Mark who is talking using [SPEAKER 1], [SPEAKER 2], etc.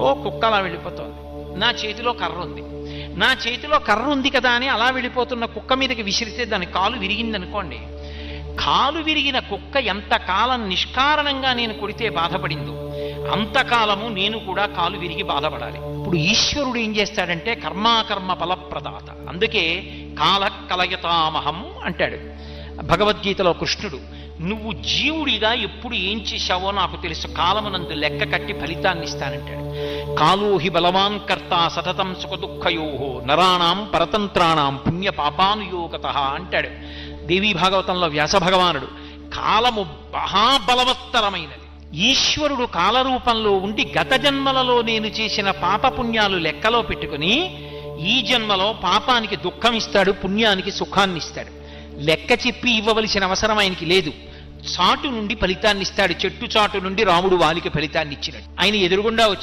[SPEAKER 1] ఓ కుక్క అలా వెళ్ళిపోతోంది. నా చేతిలో కర్ర ఉంది. నా చేతిలో కర్ర ఉంది కదా అని అలా వెళ్ళిపోతున్న కుక్క మీదకి విసిరితే దాని కాలు విరిగింది అనుకోండి కాలు విరిగిన కుక్క ఎంతకాలం నిష్కారణంగా నేను కొడితే బాధపడిందో అంతకాలము నేను కూడా కాలు విరిగి బాధపడాలి. ఇప్పుడు ఈశ్వరుడు ఏం చేస్తాడంటే కర్మాకర్మ ఫలప్రదాత. అందుకే కాల కలయతామహం అంటాడు. భగవద్గీతలో కృష్ణుడు నువ్వు జీవుడిగా ఎప్పుడు ఏం చేశావో నాకు తెలుసు. కాలమునందు లెక్క కట్టి ఫలితాన్ని ఇస్తానంటాడు కాలో హి బలవాన్ కర్త సతతం సుఖదుఃఖయో నరాణాం పరతంత్రాణం పుణ్య పాపానుయోగత అంటాడు. దేవీ భాగవతంలో వ్యాస భగవానుడు కాలము మహాబలవత్తరమైనది. ఈశ్వరుడు కాలరూపంలో ఉండి గత జన్మలలో నేను చేసిన పాపపుణ్యాలు లెక్కలో పెట్టుకుని ఈ జన్మలో పాపానికి దుఃఖం ఇస్తాడు పుణ్యానికి సుఖాన్ని ఇస్తాడు లెక్క చెప్పి ఇవ్వవలసిన అవసరం ఆయనకి లేదు. చాటు నుండి ఫలితాన్ని ఇస్తాడు చెట్టు చాటు నుండి రాముడు వాలికి ఫలితాన్ని ఇచ్చినట్టు ఆయన ఎదురుగుండా వచ్చి